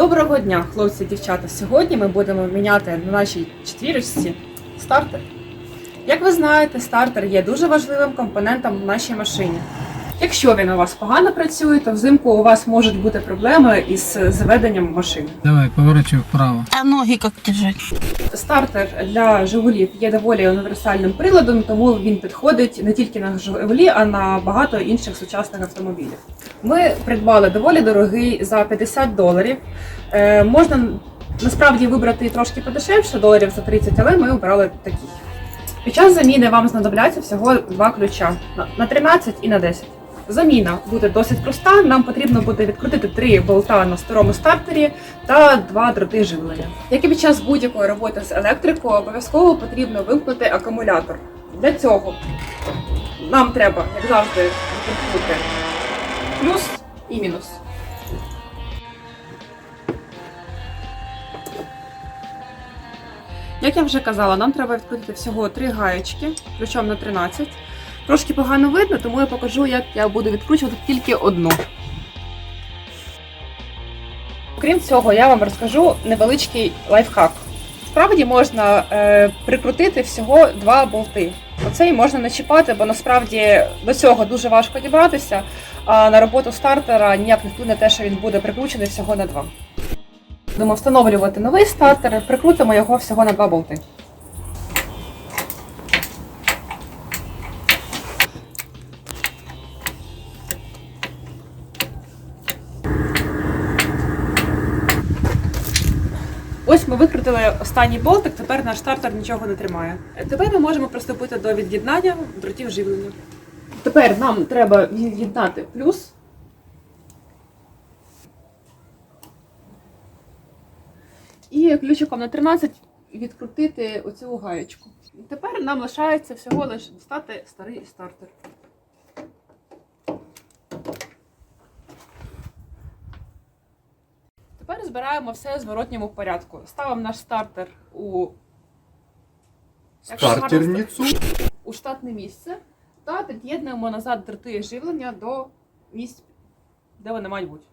Доброго дня, хлопці і дівчата. Сьогодні ми будемо міняти на нашій четвірочці стартер. Як ви знаєте, стартер є дуже важливим компонентом в нашій машині. Якщо він у вас погано працює, то взимку у вас можуть бути проблеми із заведенням машини. Давай, поворачивай вправо. А ноги как держать? Стартер для Жигулів є доволі універсальним приладом, тому він підходить не тільки на Жигулі, а на багато інших сучасних автомобілів. Ми придбали доволі дорогий за 50 доларів. Е, можна насправді вибрати трошки подешевше, доларів за 30, але ми обрали такий. Під час заміни вам знадобляться всього два ключа на- на 13 і на 10. Заміна буде досить проста. Нам потрібно буде відкрутити три болта на старому стартері та два дроти живлення. Як і під час будь-якої роботи з електрикою, обов'язково потрібно вимкнути акумулятор. Для цього нам треба, як завжди, відкрутити плюс і мінус. Як я вже казала, нам треба відкрутити всього три гаєчки, ключом на 13. Трошки погано видно, тому я покажу, як я буду відкручувати тільки одну. Крім цього, я вам розкажу невеличкий лайфхак. Справді можна е, прикрутити всього два болти. Оцей можна не чіпати, бо насправді до цього дуже важко дібратися, а на роботу стартера ніяк не вплине те, що він буде прикручений всього на два. Будемо встановлювати новий стартер, прикрутимо його всього на два болти. Ось ми викрутили останній болтик, тепер наш стартер нічого не тримає. Тепер ми можемо приступити до від'єднання дротів живлення. Тепер нам треба від'єднати плюс. І ключиком на 13 відкрутити оцю гаєчку. Тепер нам лишається всього лише достати старий стартер. Тепер збираємо все в зворотньому порядку. Ставимо наш стартер у Стартерницю. у штатне місце та під'єднуємо назад дроти живлення до місць, де вони мають бути.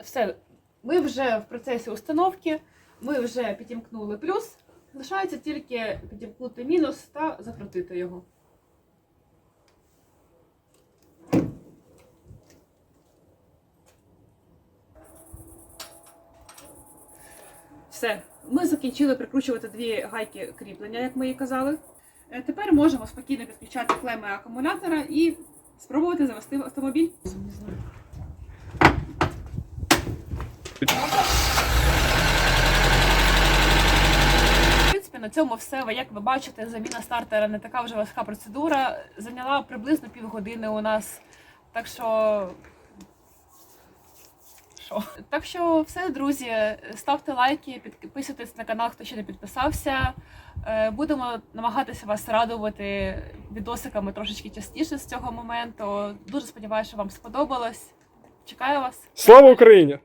Все, ми вже в процесі установки, ми вже підімкнули плюс. Лишається тільки підімкнути мінус та закрутити його. Все, ми закінчили прикручувати дві гайки кріплення, як ми і казали. Е, Тепер можемо спокійно підключати клеми акумулятора і спробувати завести автомобіль. В принципі, на цьому все. Як ви бачите, заміна стартера не така вже важка процедура. Зайняла приблизно півгодини у нас. Так що. Що? Так що все, друзі, ставте лайки, підписуйтесь на канал, хто ще не підписався. Е, Будемо намагатися вас радувати відосиками трошечки частіше з цього моменту. Дуже сподіваюся, що вам сподобалось. Чекаю вас. Слава Україні!